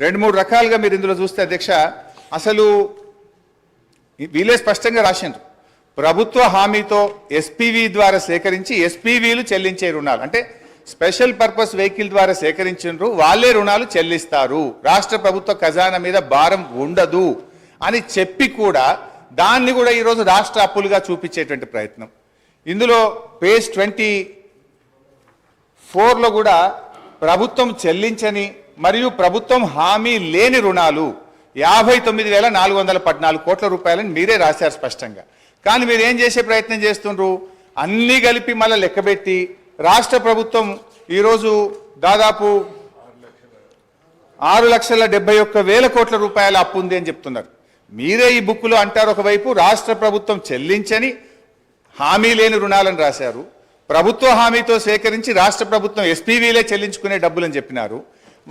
రెండు మూడు రకాలుగా మీరు ఇందులో చూస్తే అధ్యక్ష అసలు వీళ్ళే స్పష్టంగా రాసిండ్రు. ప్రభుత్వ హామీతో ఎస్పీవి ద్వారా సేకరించి ఎస్పీవీలు చెల్లించే రుణాలు అంటే స్పెషల్ పర్పస్ వెహికల్ ద్వారా సేకరించిండ్రు వాళ్ళే రుణాలు చెల్లిస్తారు. రాష్ట్ర ప్రభుత్వ ఖజానా మీద భారం ఉండదు అని చెప్పి కూడా దాన్ని కూడా ఈరోజు రాష్ట్ర అప్పులుగా చూపించేటువంటి ప్రయత్నం. ఇందులో పేజ్ ట్వంటీ ఫోర్లో కూడా ప్రభుత్వం చెల్లించని మరియు ప్రభుత్వం హామీ లేని రుణాలు యాభై తొమ్మిది వేల నాలుగు వందల పద్నాలుగు కోట్ల రూపాయలని మీరే రాశారు స్పష్టంగా. కానీ మీరు ఏం చేసే ప్రయత్నం చేస్తుండ్రు? అన్నీ కలిపి మళ్ళీ లెక్కబెట్టి రాష్ట్ర ప్రభుత్వం ఈరోజు దాదాపు ఆరు లక్షల డెబ్బై ఒక్క వేల కోట్ల రూపాయల అప్పు ఉంది అని చెప్తున్నారు. మీరే ఈ బుక్లో అంటారు ఒకవైపు రాష్ట్ర ప్రభుత్వం చెల్లించని హామీ లేని రుణాలను రాశారు. ప్రభుత్వ హామీతో సేకరించి రాష్ట్ర ప్రభుత్వం ఎస్పీవీలే చెల్లించుకునే డబ్బులని చెప్పినారు.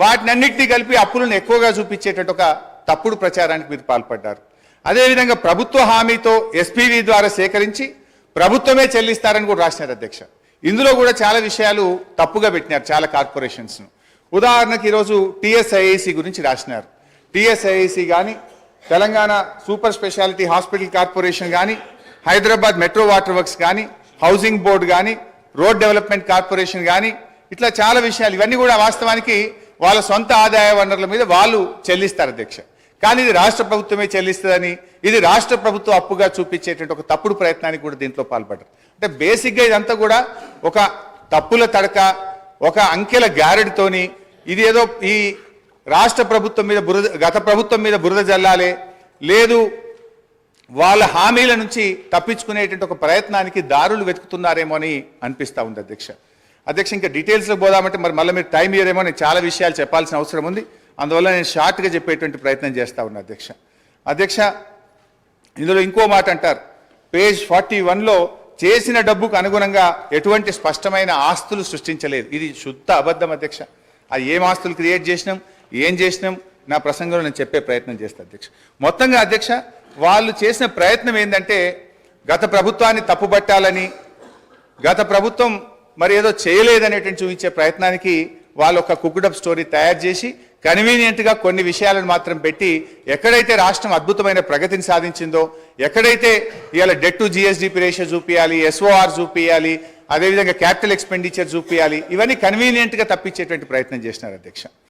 వాటినన్నింటినీ కలిపి అప్పులను ఎక్కువగా చూపించేటట్టు ఒక తప్పుడు ప్రచారానికి మీరు పాల్పడ్డారు. అదేవిధంగా ప్రభుత్వ హామీతో ఎస్పీవీ ద్వారా సేకరించి ప్రభుత్వమే చెల్లిస్తారని కూడా రాసినారు అధ్యక్ష. ఇందులో కూడా చాలా విషయాలు తప్పుగా పెట్టినారు చాలా కార్పొరేషన్స్ను. ఉదాహరణకు ఈరోజు టీఎస్ఐఐసి గురించి రాసినారు. టీఎస్ఐఐసి కానీ Telangana super speciality hospital corporation కానీ హైదరాబాద్ మెట్రో వాటర్ వర్క్స్ కానీ హౌసింగ్ బోర్డు కానీ రోడ్ డెవలప్మెంట్ కార్పొరేషన్ కానీ ఇట్లా చాలా విషయాలు ఇవన్నీ కూడా వాస్తవానికి వాళ్ళ సొంత ఆదాయ వనరుల మీద వాళ్ళు చెల్లిస్తారు అధ్యక్ష కానీ ఇది రాష్ట్ర ప్రభుత్వమే చెల్లిస్తుందని ఇది రాష్ట్ర ప్రభుత్వం అప్పుగా చూపించేటువంటి ఒక తప్పుడు ప్రయత్నానికి కూడా దీంట్లో పాల్పడ్డారు. అంటే బేసిక్గా ఇదంతా కూడా ఒక తప్పుల తడక ఒక అంకెల గ్యారెడ్తోని ఇది ఏదో ఈ రాష్ట్ర ప్రభుత్వం మీద బురద గత ప్రభుత్వం మీద బురద జల్లాలే లేదు వాళ్ళ హామీల నుంచి తప్పించుకునేటువంటి ఒక ప్రయత్నానికి దారులు వెతుకుతున్నారేమో అని అనిపిస్తూ ఉంది అధ్యక్ష అధ్యక్ష ఇంకా డీటెయిల్స్లో పోదామంటే మరి మళ్ళీ మీరు టైం ఇయ్యరేమో నేను చాలా విషయాలు చెప్పాల్సిన అవసరం ఉంది. అందువల్ల నేను షార్ట్గా చెప్పేటువంటి ప్రయత్నం చేస్తా ఉన్నా అధ్యక్ష. అధ్యక్ష ఇందులో ఇంకో మాట అంటారు. పేజ్ ఫార్టీ వన్లో చేసిన డబ్బుకు అనుగుణంగా ఎటువంటి స్పష్టమైన ఆస్తులు సృష్టించలేదు. ఇది శుద్ధ అబద్ధం అధ్యక్ష. అది ఏం ఆస్తులు క్రియేట్ చేసినాం ఏం చేసినాం నా ప్రసంగంలో నేను చెప్పే ప్రయత్నం చేస్తాను అధ్యక్ష. మొత్తంగా అధ్యక్ష వాళ్ళు చేసిన ప్రయత్నం ఏంటంటే గత ప్రభుత్వాన్ని తప్పుపట్టాలని గత ప్రభుత్వం మరి ఏదో చేయలేదనేటువంటి చూపించే ప్రయత్నానికి వాళ్ళు ఒక కుక్కుడప్ స్టోరీ తయారు చేసి కన్వీనియంట్గా కొన్ని విషయాలను మాత్రం పెట్టి ఎక్కడైతే రాష్ట్రం అద్భుతమైన ప్రగతిని సాధించిందో ఎక్కడైతే ఇవాళ డెట్ టు జిఎస్డిపి రేషియో చూపించాలి ఎస్ఓఆర్ చూపించాలి అదేవిధంగా క్యాపిటల్ ఎక్స్పెండిచర్ చూపించాలి ఇవన్నీ కన్వీనియంట్గా తప్పించేటువంటి ప్రయత్నం చేసినారు అధ్యక్ష.